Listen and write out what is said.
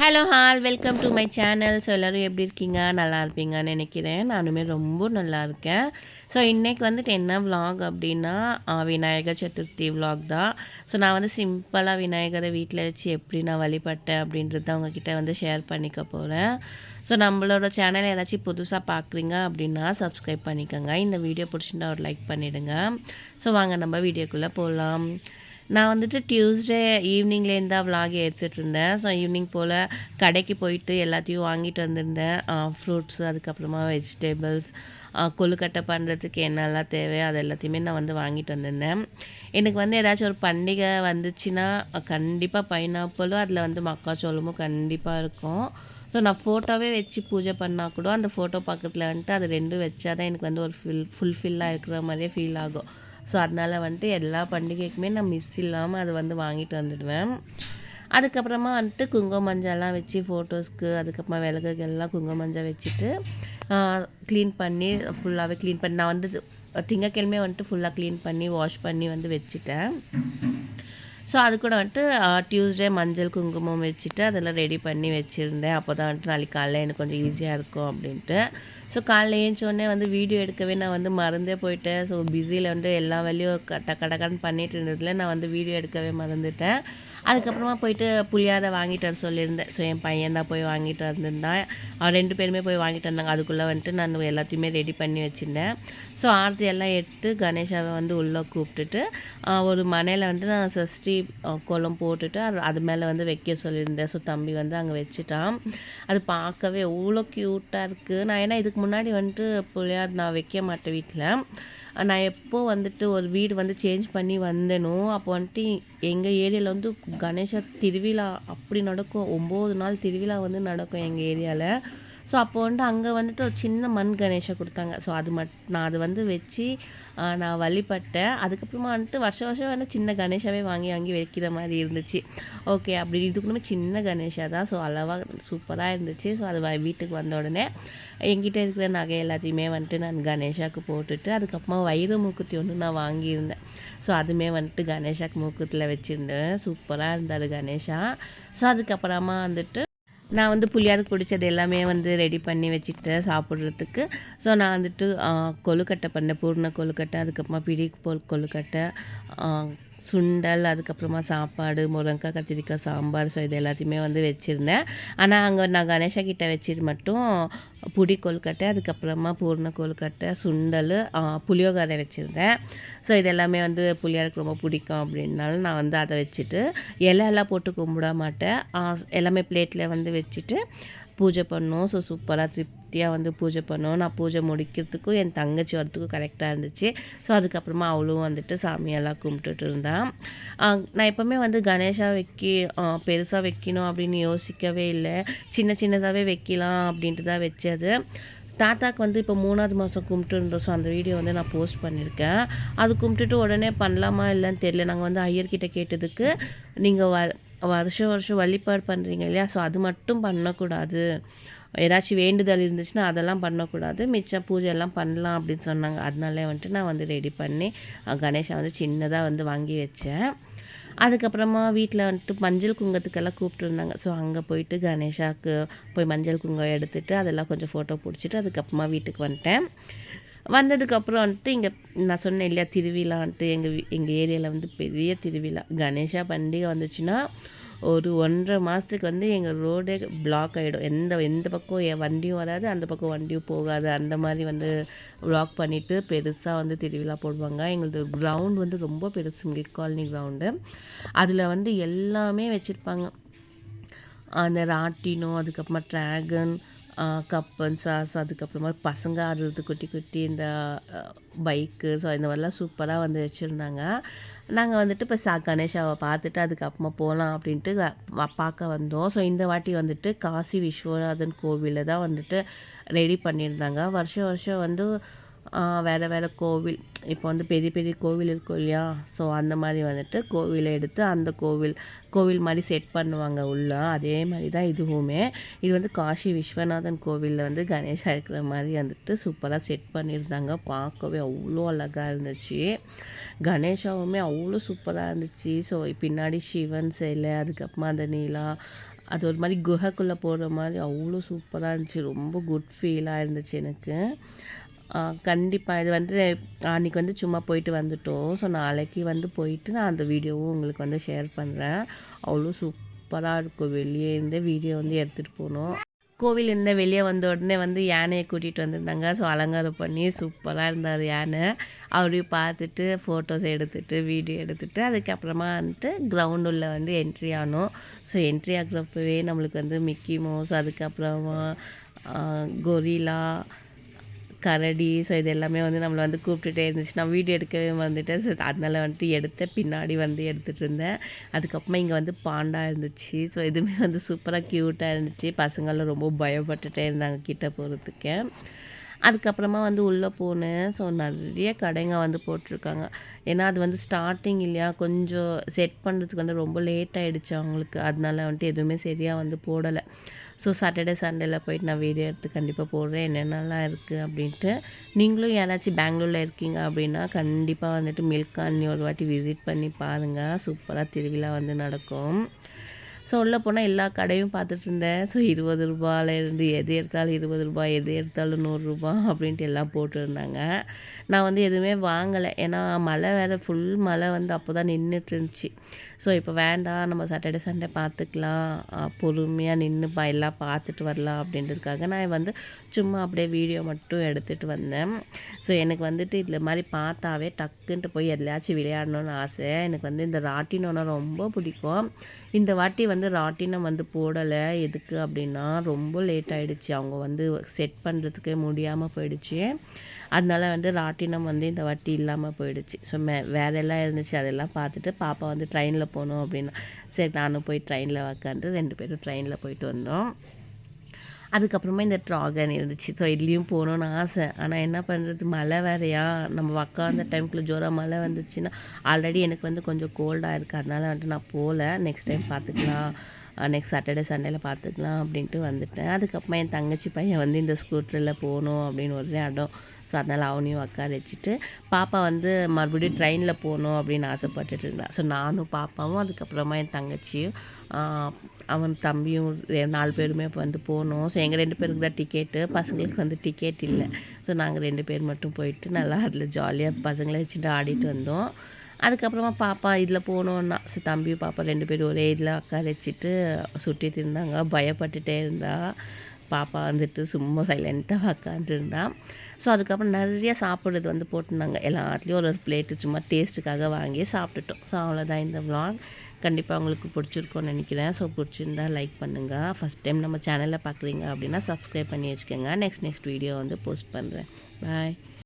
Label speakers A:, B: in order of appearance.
A: Hello all welcome to my channel so எல்லோரும் எப்படி இருக்கீங்க? நல்லா இருப்பீங்கன்னு நினைக்கிறேன். நானுமே ரொம்ப நல்லா இருக்கேன். ஸோ இன்றைக்கி வந்துட்டு என்ன விலாக் அப்படின்னா விநாயகர் சதுர்த்தி விலாக் தான். ஸோ நான் வந்து சிம்பிளாக விநாயகரை வீட்டில் வச்சு எப்படி நான் வழிபட்டேன் அப்படின்றத உங்ககிட்ட வந்து ஷேர் பண்ணிக்க போகிறேன் ஸோ நம்மளோட சேனல் யாராச்சும் புதுசாக பார்க்குறீங்க அப்படின்னா சப்ஸ்கிரைப் பண்ணிக்கோங்க. இந்த வீடியோ பிடிச்சிருந்தா ஒரு லைக் பண்ணிவிடுங்க ஸோ வாங்க நம்ம வீடியோக்குள்ளே போகலாம் நான் வந்துட்டு டியூஸ்டே ஈவினிங்லேருந்து தான் விலாக் எடுத்துகிட்டு இருந்தேன். ஸோ ஈவினிங் போல் கடைக்கு போயிட்டு எல்லாத்தையும் வாங்கிட்டு வந்திருந்தேன். ஃப்ரூட்ஸ் அதுக்கப்புறமா வெஜிடபிள்ஸ் கொழுக்கட்டை பண்ணுறதுக்கு என்னெல்லாம் தேவை அது எல்லாத்தையுமே நான் வந்து வாங்கிட்டு வந்திருந்தேன். எனக்கு வந்து ஏதாச்சும் ஒரு பண்டிகை வந்துச்சுன்னா கண்டிப்பாக பைனாப்பிளும் அதில் வந்து மக்காச்சோளமும் கண்டிப்பாக இருக்கும். ஸோ நான் ஃபோட்டோவே வச்சு பூஜை பண்ணால் கூட அந்த ஃபோட்டோ பக்கத்தில் வந்துட்டு அது ரெண்டும் வச்சா தான் எனக்கு வந்து ஒரு ஃபில் ஃபுல்ஃபில்லாக இருக்கிற மாதிரியே ஃபீல் ஆகும். ஸோ அதனால் வந்துட்டு எல்லா பண்டிகைக்குமே நான் மிஸ் இல்லாமல் அதை வந்து வாங்கிட்டு வந்துடுவேன். அதுக்கப்புறமா வந்துட்டு குங்கும மஞ்சள்லாம் வச்சு ஃபோட்டோஸ்க்கு அதுக்கப்புறமா எல்லாம் குங்கும மஞ்சள் வச்சுட்டு க்ளீன் பண்ணி ஃபுல்லாகவே க்ளீன் பண்ணி நான் வந்து திங்கக்கிழமையே வந்துட்டு ஃபுல்லாக க்ளீன் பண்ணி வாஷ் பண்ணி வந்து வச்சுட்டேன். ஸோ அது கூட வந்துட்டு டியூஸ்டே மஞ்சள் குங்குமம் வச்சுட்டு அதெல்லாம் ரெடி பண்ணி வச்சுருந்தேன். அப்போ தான் வந்துட்டு நாளைக்கு காலையில் எனக்கு கொஞ்சம் ஈஸியாக இருக்கும் அப்படின்ட்டு. ஸோ காலைல ஏஞ்சோடனே வந்து வீடியோ எடுக்கவே நான் வந்து மறந்தே போயிட்டேன். ஸோ பிஸியில் வந்து எல்லா வேலையும் டக்க டக்குன்னு பண்ணிட்டு இருந்ததில் நான் வந்து வீடியோ எடுக்கவே மறந்துட்டேன். அதுக்கப்புறமா போயிட்டு புளியாரை வாங்கிட்டு வர சொல்லியிருந்தேன். ஸோ என் பையன் தான் போய் வாங்கிட்டு வந்திருந்தான் அவன் ரெண்டு பேருமே போய் வாங்கிட்டு வந்தாங்க. அதுக்குள்ளே வந்துட்டு நான் எல்லாத்தையுமே ரெடி பண்ணி வச்சுருந்தேன். ஸோ ஆர்த்தி எல்லாம் எடுத்து கணேஷாவை வந்து உள்ளே கூப்பிட்டுட்டு ஒரு மனையில் வந்து நான் சஷ்டி ஆஹ், கோலம் போட்டுட்டு அது அது மேலே வந்து வைக்க சொல்லியிருந்தேன். ஸோ தம்பி வந்து அங்கே வச்சுட்டான். அது பார்க்கவே எவ்வளோ க்யூட்டாக இருக்குது நான் ஏன்னா இதுக்கு முன்னாடி வந்துட்டு புளியார் நான் வைக்க மாட்டேன் வீட்டில் நான் எப்போ வந்துட்டு ஒரு வீடு வந்து சேஞ்ச் பண்ணி வந்தேனோ அப்போ வந்துட்டு எங்கள் ஏரியாவில் வந்து கணேச திருவிழா அப்படி நடக்கும். ஒம்பது நாள் திருவிழா வந்து நடக்கும் எங்கள் ஏரியாவில் ஸோ அப்போ வந்துட்டு அங்கே வந்துட்டு ஒரு சின்ன மண் கணேஷை கொடுத்தாங்க. ஸோ அது மட் நான் அது வந்து வச்சு நான் வழிபட்டேன். அதுக்கப்புறமா வந்துட்டு வருஷம் வருஷம் வந்து சின்ன கணேஷாவே வாங்கி வாங்கி வைக்கிற மாதிரி இருந்துச்சு. ஓகே அப்படி இதுக்குமே சின்ன கணேஷா தான். ஸோ அளவாக சூப்பராக இருந்துச்சு. ஸோ அது வீட்டுக்கு வந்த உடனே என்கிட்ட இருக்கிற நகை எல்லாத்தையுமே வந்துட்டு நான் கணேஷாவுக்கு போட்டுட்டு அதுக்கப்புறமா வயிறு மூக்குத்தி ஒன்று நான் வாங்கியிருந்தேன். ஸோ அதுவுமே வந்துட்டு கணேஷாக்கு மூக்குத்தில் வச்சுருந்தேன். சூப்பராக இருந்தார் கணேஷா. ஸோ அதுக்கப்புறமா வந்துட்டு நான் வந்து புளியாருக்கு பிடிச்சது எல்லாமே வந்து ரெடி பண்ணி வச்சுக்கிட்டேன் சாப்பிட்றதுக்கு. ஸோ நான் வந்துட்டு கொழுக்கட்டை பண்ணேன். பூர்ண கொழுக்கட்டை அதுக்கப்புறமா பிடி கொழுக்கட்டை சுண்டல் அதுக்கப்புறமா சாப்பாடு முருங்கக்காய் கத்திரிக்காய் சாம்பார். ஸோ இது எல்லாத்தையுமே வந்து வச்சுருந்தேன். ஆனால் அங்கே நான் கணேஷா கிட்டே வச்சது மட்டும் புடி கொழுக்கட்டை அதுக்கப்புறமா பூர்ண கொழுக்கட்டை சுண்டல் புளியோகரை வச்சுருந்தேன். ஸோ இது எல்லாமே வந்து புளியாருக்கு ரொம்ப பிடிக்கும் அப்படின்னாலும் நான் வந்து அதை வச்சுட்டு இலை எல்லாம் போட்டு கும்பிட மாட்டேன். எல்லாமே பிளேட்டில் வந்து வச்சுட்டு பூஜை பண்ணோம். ஸோ சூப்பராக திருப்தியாக வந்து பூஜை பண்ணோம். நான் பூஜை முடிக்கிறதுக்கும் என் தங்கச்சி வரத்துக்கும் கரெக்டாக இருந்துச்சு. ஸோ அதுக்கப்புறமா அவளும் வந்துட்டு சாமியெல்லாம் கும்பிட்டுட்டு இருந்தான் நான் எப்போவுமே வந்து கணேஷா வைக்கி பெருசாக வைக்கணும் அப்படின்னு யோசிக்கவே இல்லை. சின்ன சின்னதாகவே வைக்கலாம் அப்படின்ட்டு தான் வச்சது. தாத்தாக்கு வந்து இப்போ மூணாவது மாதம் கும்பிட்டு இருந்தோம். ஸோ அந்த வீடியோ வந்து நான் போஸ்ட் பண்ணியிருக்கேன். அது கும்பிட்டுட்டு உடனே பண்ணலாமா இல்லைன்னு தெரியல. நாங்கள் வந்து ஐயர்கிட்ட கேட்டதுக்கு நீங்கள் வ வருஷம் வருஷம் வழிபாடு பண்ணுறீங்க இல்லையா? ஸோ அது மட்டும் பண்ணக்கூடாது. ஏதாச்சும் வேண்டுதல் இருந்துச்சுன்னா அதெல்லாம் பண்ணக்கூடாது. மிச்சம் பூஜை எல்லாம் பண்ணலாம் அப்படின்னு சொன்னாங்க. அதனாலே வந்துட்டு நான் வந்து ரெடி பண்ணி கணேஷை வந்து சின்னதாக வந்து வாங்கி வச்சேன். அதுக்கப்புறமா வீட்டில் வந்துட்டு மஞ்சள் குங்கத்துக்கெல்லாம் கூப்பிட்டுருந்தாங்க ஸோ அங்கே போயிட்டு கணேஷாவுக்கு போய் மஞ்சள் குங்கம் எடுத்துகிட்டு அதெல்லாம் கொஞ்சம் ஃபோட்டோ பிடிச்சிட்டு அதுக்கப்புறமா வீட்டுக்கு வந்துட்டேன். வந்ததுக்கப்புறம் வந்துட்டு இங்கே நான் சொன்னேன் இல்லையா திருவிழா வந்துட்டு எங்கள் எங்கள் ஏரியாவில் வந்து பெரிய திருவிழா. கணேஷா பண்டிகை வந்துச்சுன்னா ஒரு ஒன்றரை மாதத்துக்கு வந்து எங்கள் ரோடே பிளாக் ஆகிடும் எந்த எந்த பக்கம் என் வண்டியும் வராது அந்த பக்கம் வண்டியும் போகாது. அந்த மாதிரி வந்து பிளாக் பண்ணிவிட்டு பெருசாக வந்து திருவிழா போடுவாங்க. எங்களது கிரவுண்ட் வந்து ரொம்ப பெருசு மில்க் காலனி கிரவுண்டு அதில் வந்து எல்லாமே வச்சுருப்பாங்க. அந்த ராட்டினோ அதுக்கப்புறமா ட்ராகன் கப் அண்ட் சாஸ் அதுக்கப்புறமா பசங்க ஆடுறது குட்டி குட்டி இந்த பைக்கு ஸோ இந்த மாதிரிலாம் சூப்பராக வந்து வச்சுருந்தாங்க. நாங்கள் வந்துட்டு இப்போ சா கணேஷாவை பார்த்துட்டு அதுக்கப்புறமா போகலாம் அப்படின்ட்டு பார்க்க வந்தோம். ஸோ இந்த வாட்டி வந்துட்டு காசி விஸ்வநாதன் கோவிலில் தான் வந்துட்டு ரெடி பண்ணியிருந்தாங்க. வருஷம் வருஷம் வந்து வேறு வேறு கோவில். இப்போ வந்து பெரிய பெரிய கோவில் இருக்கும் இல்லையா? ஸோ அந்த மாதிரி வந்துட்டு கோவிலை எடுத்து அந்த கோவில் கோவில் மாதிரி செட் பண்ணுவாங்க உள்ள. அதே மாதிரி தான் இதுவுமே. இது வந்து காசி விஸ்வநாதன் கோவிலில் வந்து கணேஷா இருக்கிற மாதிரி வந்துட்டு சூப்பராக செட் பண்ணியிருந்தாங்க. பார்க்கவே அவ்வளோ அழகாக இருந்துச்சு. கணேஷாவுமே அவ்வளோ சூப்பராக இருந்துச்சு. ஸோ பின்னாடி சிவன் சிலை அதுக்கப்புறமா அந்த நீலா அது ஒரு மாதிரி குகைக்குள்ளே போகிற மாதிரி அவ்வளோ சூப்பராக இருந்துச்சு. ரொம்ப குட் ஃபீலாக இருந்துச்சு எனக்கு. கண்டிப்பாக இது வந்து அன்றைக்கி வந்து சும்மா போயிட்டு வந்துட்டோம். ஸோ நாளைக்கு வந்து போயிட்டு நான் அந்த வீடியோவும் உங்களுக்கு வந்து ஷேர் பண்ணுறேன் அவ்வளோ சூப்பராக இருக்கும். வெளியே இருந்து வீடியோ வந்து எடுத்துகிட்டு போனோம் இருந்த வெளியே வந்த உடனே வந்து யானையை கூட்டிகிட்டு வந்திருந்தாங்க. ஸோ அலங்காரம் பண்ணி சூப்பராக இருந்தார் யானை. அவரையும் பார்த்துட்டு ஃபோட்டோஸ் எடுத்துகிட்டு வீடியோ எடுத்துகிட்டு அதுக்கப்புறமா வந்துட்டு கிரவுண்ட் உள்ள வந்து என்ட்ரி ஆனோம். ஸோ என்ட்ரி ஆகிறப்பவே நம்மளுக்கு வந்து மிக்கி மோஸ் அதுக்கப்புறமா கொரிலா கரடி ஸோ இது எல்லாமே வந்து நம்மளை வந்து கூப்பிட்டுட்டே இருந்துச்சு. நான் வீடியோ எடுக்கவே வந்துட்டேன் ஸோ அதனால் வந்துட்டு எடுத்தேன். பின்னாடி வந்து எடுத்துகிட்டு இருந்தேன். அதுக்கப்புறமா இங்கே வந்து பாண்டா இருந்துச்சு. ஸோ இதுவுமே வந்து சூப்பராக க்யூட்டாக இருந்துச்சு. பசங்களும் ரொம்ப பயப்பட்டுட்டே இருந்தாங்க கிட்டே போகிறதுக்கு அதுக்கப்புறமா வந்து உள்ளே போனேன். ஸோ நிறைய கடைங்க வந்து போட்டிருக்காங்க. ஏன்னா அது வந்து ஸ்டார்டிங் இல்லையா? கொஞ்சம் செட் பண்ணுறதுக்கு வந்து ரொம்ப லேட் ஆகிடுச்சு அவங்களுக்கு. அதனால வந்துட்டு எதுவுமே சரியாக வந்து போடலை. ஸோ சாட்டர்டே சண்டேல போயிட்டு நான் வீடியோ எடுத்து கண்டிப்பாக போடுறேன். என்னென்னலாம் இருக்குது அப்படின்ட்டு நீங்களும் யாராச்சும் பெங்களூரில் இருக்கீங்க அப்படின்னா கண்டிப்பாக வந்துட்டு மில்க் அன்னி ஒரு வாட்டி விசிட் பண்ணி பாருங்கள் சூப்பராக திருவிழா வந்து நடக்கும். ஸோ உள்ளே போனால் எல்லா கடையும் பார்த்துட்டு இருந்தேன் ஸோ இருபது ரூபாயிலேருந்து எது எடுத்தாலும் இருபது ரூபாய் எது எடுத்தாலும் நூறுரூபா அப்படின்ட்டு எல்லாம் போட்டுருந்தாங்க. நான் வந்து எதுவுமே வாங்கலை. ஏன்னா மழை வேறு ஃபுல் மழை வந்து அப்போ தான் நின்றுட்டு இருந்துச்சு ஸோ இப்போ வேண்டாம். நம்ம சாட்டர்டே சண்டே பார்த்துக்கலாம். பொறுமையாக நின்று பா எல்லாம் பார்த்துட்டு வரலாம் அப்படின்றதுக்காக நான் வந்து சும்மா அப்படியே வீடியோ மட்டும் எடுத்துகிட்டு வந்தேன். ஸோ எனக்கு வந்துட்டு இதில் மாதிரி பார்த்தாவே டக்குன்ட்டு போய் எதுலையாச்சும் விளையாடணும்னு ஆசை. எனக்கு வந்து இந்த ராட்டினோனா ரொம்ப பிடிக்கும். இந்த வாட்டி வந்து வந்து ராட்டினம் வந்து போடலை. எதுக்கு அப்படின்னா ரொம்ப லேட் ஆகிடுச்சு அவங்க வந்து செட் பண்ணுறதுக்கே முடியாமல் போயிடுச்சு. அதனால வந்து ராட்டினம் வந்து இந்த வாட்டி இல்லாமல் போயிடுச்சு. ஸோ மே வேலையெல்லாம் இருந்துச்சு. அதெல்லாம் பார்த்துட்டு பாப்பா வந்து ட்ரெயினில் போகணும் அப்படின்னா சரி நானும் போய் ட்ரெயினில் உக்காந்து ரெண்டு பேரும் ட்ரெயினில் போயிட்டு வந்தோம். அதுக்கப்புறமா இந்த ட்ராகன் இருந்துச்சு. ஸோ இதுலேயும் போகணுன்னு ஆசை. ஆனால் என்ன பண்ணுறது மழை வேறையா? நம்ம உக்காந்த டைமுக்குள்ளே ஜோராக மழை வந்துச்சுன்னா ஆல்ரெடி எனக்கு வந்து கொஞ்சம் கோல்டாக இருக்குது அதனால வந்துட்டு நான் போகல நெக்ஸ்ட் டைம் பார்த்துக்கலாம் நெக்ஸ்ட் சாட்டர்டே சண்டேல பார்த்துக்கலாம் அப்படின்ட்டு வந்துட்டேன். அதுக்கப்புறமா என் தங்கச்சி பையன் வந்து இந்த ஸ்கூட்டரில் போகணும் அப்படின்னு ஒரே இடம் ஸோ அதனால் அவனையும் உட்கார வச்சுட்டு பாப்பா வந்து மறுபடியும் ட்ரெயினில் போகணும் அப்படின்னு ஆசைப்பட்டுட்டு இருந்தா. ஸோ நானும் பாப்பாவும் அதுக்கப்புறமா என் தங்கச்சியும் அவன் தம்பியும் நாலு பேருமே வந்து போனோம். ஸோ எங்கள் ரெண்டு பேருக்கு தான் டிக்கெட்டு பசங்களுக்கு வந்து டிக்கெட் இல்லை. ஸோ நாங்கள் ரெண்டு பேர் மட்டும் போயிட்டு நல்லா அதில் ஜாலியாக பசங்களை வச்சுட்டு ஆடிட்டு வந்தோம். அதுக்கப்புறமா பாப்பா இதில் போனோன்னா ஸோ தம்பியும் பாப்பா ரெண்டு பேரும் ஒரே இதில் உட்கார வச்சுட்டு சுற்றிட்டு இருந்தாங்க. பயப்பட்டுட்டே இருந்தா. பாப்பா வந்துட்டு சும்மா சைலண்ட்டாக உட்காந்துருந்தான் ஸோ அதுக்கப்புறம் நிறையா சாப்பிட்றது வந்து போட்டிருந்தாங்க. எல்லாத்துலேயும் ஒரு ஒரு பிளேட்டு சும்மா டேஸ்ட்டுக்காக வாங்கி சாப்பிட்டுட்டோம். ஸோ அவ்வளோதான் இந்த விளாக் கண்டிப்பாக உங்களுக்கு பிடிச்சிருக்கோன்னு நினைக்கிறேன். ஸோ பிடிச்சிருந்தா லைக் பண்ணுங்கள் ஃபஸ்ட் டைம் நம்ம சேனலில் பார்க்குறீங்க அப்படின்னா சப்ஸ்கிரைப் பண்ணி வச்சுக்கோங்க. நெக்ஸ்ட் நெக்ஸ்ட் வீடியோ வந்து போஸ்ட் பண்ணுறேன் பாய்